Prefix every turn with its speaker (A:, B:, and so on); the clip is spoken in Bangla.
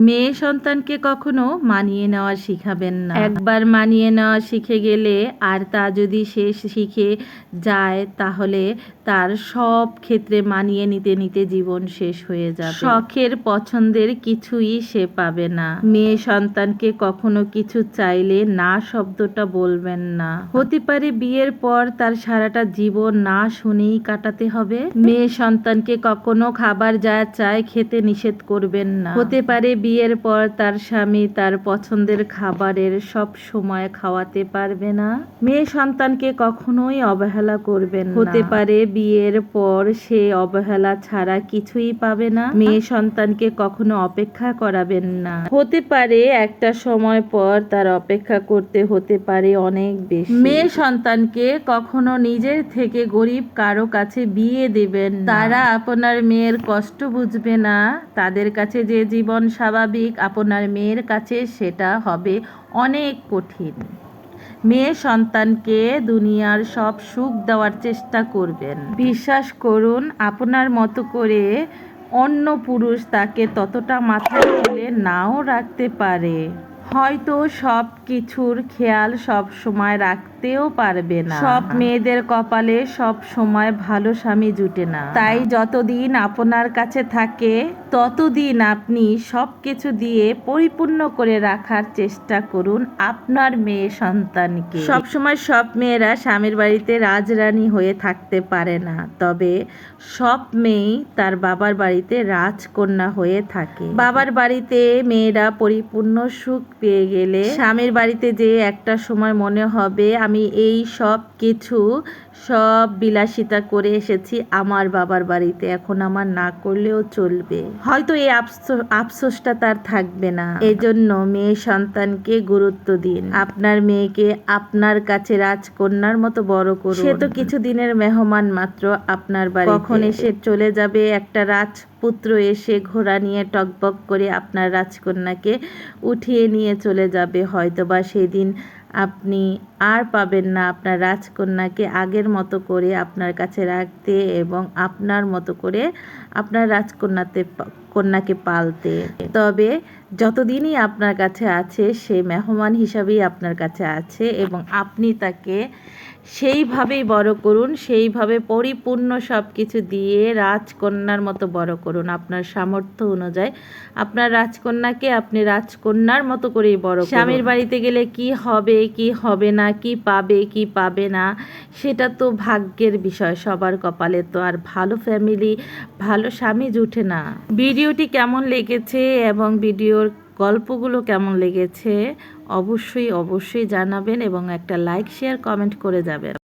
A: মেয়ে সন্তানকে কখনো মানিয়ে নেওয়া শিখাবেন না। একবার মানিয়ে নেওয়া শিখে গেলে আর তা যদি সে শিখে যায়, তাহলে তার সব ক্ষেত্রে মানিয়ে নিতে নিতে জীবন শেষ হয়ে যাবে। শখের পছন্দের কিছুই সে পাবে না। মেয়ে সন্তানকে কখনো কিছু চাইলে না শব্দটা বলবেন না। হতে পারে বিয়ের পর তার সারাটা জীবন না শুনেই কাটাতে হবে। মেয়ে সন্তানকে কখনো খাবার যা চায় খেতে নিষেধ করবেন না। হতে পারে বিয়ের পর তার স্বামী তার পছন্দের খাবারের সব সময় খাওয়াতে পারবে না। মেয়ে সন্তানকে কখনোই অবহেলা করবেন হতে পারে বিয়ের পর সে অবহেলা ছাড়া কিছুই পাবে না। মেয়ে সন্তানকে কখনো অপেক্ষা করাবেন না। হতে পারে একটা সময় পর তার অপেক্ষা করতে হতে পারে অনেক বেশি। মেয়ে সন্তানকে কখনো নিজের থেকে গরিব কারও কাছে বিয়ে দেবেন তারা আপনার মেয়ের কষ্ট বুঝবে না। তাদের কাছে যে জীবন স্বাভাবিক, আপনার মেয়ের কাছে সেটা হবে অনেক কঠিন। মেয়ে সন্তানকে দুনিয়ার সব সুখ দেওয়ার চেষ্টা করবেন। বিশ্বাস করুন, আপনার মতো করে অন্য পুরুষ তাকে ততটা মাথায় তুলে নাও রাখতে পারে। হয়তো সব কিছুর খেয়াল সব সময় রাখতেও পারবে না। সব মেয়েদের কপালে সব সময় ভালো স্বামী জুটে না। তাই যতদিন আপনার কাছে থাকে ততদিন আপনি সব কিছু দিয়ে পরিপূর্ণ করে রাখার চেষ্টা করুন আপনার মেয়ে সন্তানকে। সব সময় সব মেয়েরা স্বামীর বাড়িতে রাজরানী হয়ে থাকতে পারে না। তবে সব মেয়েই তার বাবার বাড়িতে রাজকন্যা হয়ে থাকে। বাবার বাড়িতে মেয়েরা পরিপূর্ণ সুখ পেয়ে গেলে স্বামীর বাড়িতে যে একটা সময় মনে হবে আমি এই সব কিছু সব বিলাসিতা করে এসেছি আমার বাবার বাড়িতে। এখন আমার না করলেও চলবে। হয়তো এই আফসোসটা তার থাকবে না। এজন্য মেয়ে সন্তানকে গুরুত্ব দিন। আপনার মেয়েকে আপনার কাছে রাজকন্যার মতো বড় করুন। সে তো কিছুদিনের মেহমান মাত্র আপনার বাড়ি কখন এসে চলে যাবে একটা রাজ পুত্র এসে ঘোড়া নিয়ে টকবক করে আপনার রাজকন্যাকে উঠিয়ে নিয়ে চলে যাবে। হয়তোবা সেদিন আপনি আর পাবেন না আপনার রাজকন্যাকে আগের মতো করে আপনার কাছে রাখতে এবং আপনার মতো করে আপনার রাজকন্যাতে কন্যাকে পালতে। তবে যতদিনই আপনার কাছে আছে, সে মেহমান হিসাবেই আপনার কাছে আছে এবং আপনি তাকে সেইভাবেই বড় করুন, সেইভাবে পরিপূর্ণ সব কিছু দিয়ে রাজকন্যার মতো বড় করুন। আপনার সামর্থ্য অনুযায়ী আপনার রাজকন্যাকে আপনি রাজকন্যার মতো করেই বড় স্বামীর বাড়িতে গেলে কি হবে কি হবে না, কি পাবে কি পাবে না, সেটা তো ভাগ্যের বিষয়। সবার কপালে তো আর ভালো ফ্যামিলি ভালো স্বামী জুটে না। ভিডিওটি কেমন লেগেছে এবং ভিডিওর গল্পগুলো কেমন লেগেছে, অবশ্যই অবশ্যই জানাবেন এবং একটা লাইক শেয়ার কমেন্ট করে যাবেন।